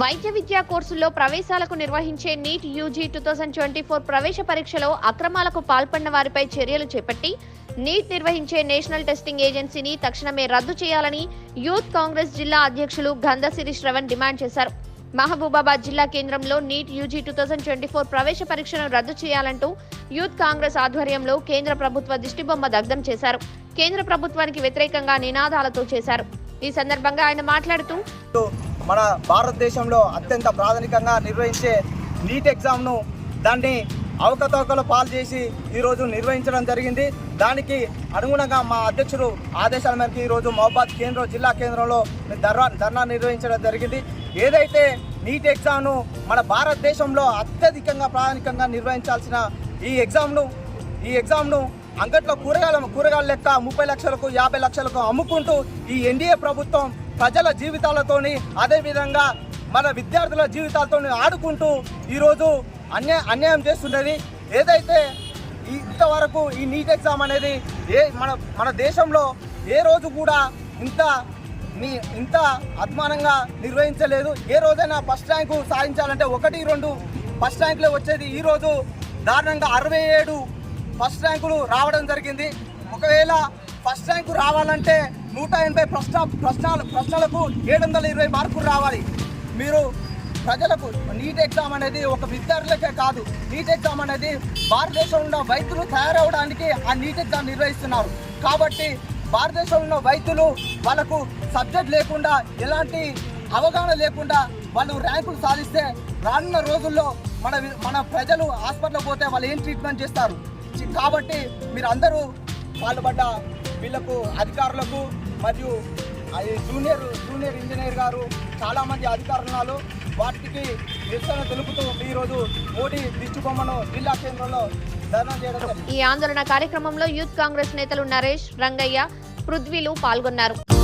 వైద్య విద్యా కోర్సుల్లో ప్రవేశాలకు నిర్వహించే NEET UG two thousand twenty four ప్రవేశ పరీక్షలో అక్రమాలకు పాల్పడిన వారిపై చర్యలు చేపట్టి నీట్ నిర్వహించే నేషనల్ టెస్టింగ్ ఏజెన్సీని తక్షణమే రద్దు చేయాలని యూత్ కాంగ్రెస్ జిల్లా అధ్యక్షులు గంధసిరి శ్రవణ్ డిమాండ్ చేశారు. మహబూబాబాద్ జిల్లా కేంద్రంలో NEET UG two thousand twenty four ప్రవేశ పరీక్షను రద్దు చేయాలంటూ యూత్ కాంగ్రెస్ ఆధ్వర్యంలో కేంద్ర ప్రభుత్వ దిష్టిబొమ్మ దగ్ధం చేశారు. కేంద్ర ప్రభుత్వానికి వ్యతిరేకంగా నినాదాలతో చేశారు. ఈ సందర్భంగా ఆయన మాట్లాడుతూ మన భారతదేశంలో అత్యంత ప్రాథమికంగా నిర్వహించే నీట్ ఎగ్జామ్ను దాన్ని అవకతవకలు పాలు చేసి ఈరోజు నిర్వహించడం జరిగింది. దానికి అనుగుణంగా మా అధ్యక్షుడు ఆదేశాల మేరకు ఈరోజు మహబాద్ కేంద్రం జిల్లా కేంద్రంలో ధర్నా ధర్నా నిర్వహించడం జరిగింది. ఏదైతే నీట్ ఎగ్జామ్ను మన భారతదేశంలో అత్యధికంగా ప్రాథమికంగా నిర్వహించాల్సిన ఈ ఎగ్జామ్ను ఈ ఎగ్జామ్ను అంగట్లో కూరగాయలు కూరగాయల లెక్క ముప్పై లక్షలకు యాభై లక్షలకు అమ్ముకుంటూ ఈ ఎన్డీఏ ప్రభుత్వం ప్రజల జీవితాలతోని అదేవిధంగా మన విద్యార్థుల జీవితాలతో ఆడుకుంటూ ఈరోజు అన్యాయ అన్యాయం చేస్తున్నది ఏదైతే ఇంతవరకు ఈ నీట్ ఎగ్జామ్ అనేది ఏ మన మన దేశంలో ఏ రోజు కూడా ఇంత నీ ఇంత అద్మానంగా నిర్వహించలేదు. ఏ రోజైనా ఫస్ట్ ర్యాంకు సాధించాలంటే ఒకటి రెండు ఫస్ట్ ర్యాంకులే వచ్చేది. ఈరోజు దారుణంగా అరవై ఏడు ఫస్ట్ ర్యాంకులు రావడం జరిగింది. ఒకవేళ ఫస్ట్ ర్యాంకు రావాలంటే నూట ఎనభై ప్రశ్న ప్రశ్నలు ప్రశ్నలకు ఏడు వందల ఇరవై మార్కులు రావాలి. మీరు ప్రజలకు నీట్ ఎగ్జామ్ అనేది ఒక విద్యార్థులకే కాదు. నీట్ ఎగ్జామ్ అనేది భారతదేశంలో ఉన్న వైద్యులు తయారవడానికి ఆ నీట్ ఎగ్జామ్ నిర్వహిస్తున్నారు. కాబట్టి భారతదేశంలో ఉన్న వైద్యులు వాళ్ళకు సబ్జెక్ట్ లేకుండా ఎలాంటి అవగాహన లేకుండా వాళ్ళు ర్యాంకులు సాధిస్తే రానున్న రోజుల్లో మన మన ప్రజలు హాస్పిటల్ పోతే వాళ్ళు ఏం ట్రీట్మెంట్ చేస్తారు? కాబట్టి మీరు అందరూ పాల్పడ్డ వీళ్ళకు అధికారులకు మరియు అది జూనియర్ జూనియర్ ఇంజనీర్ గారు చాలామంది అధికారులు వాటికి నిరసన తెలుపుతూ ఈరోజు మోడీ దిచ్చుబొమ్మను జిల్లా కేంద్రంలో ధర్నా చేయడం ఈ ఆందోళన కార్యక్రమంలో యూత్ కాంగ్రెస్ నేతలు నరేష్ రంగయ్య పృథ్వీలు పాల్గొన్నారు.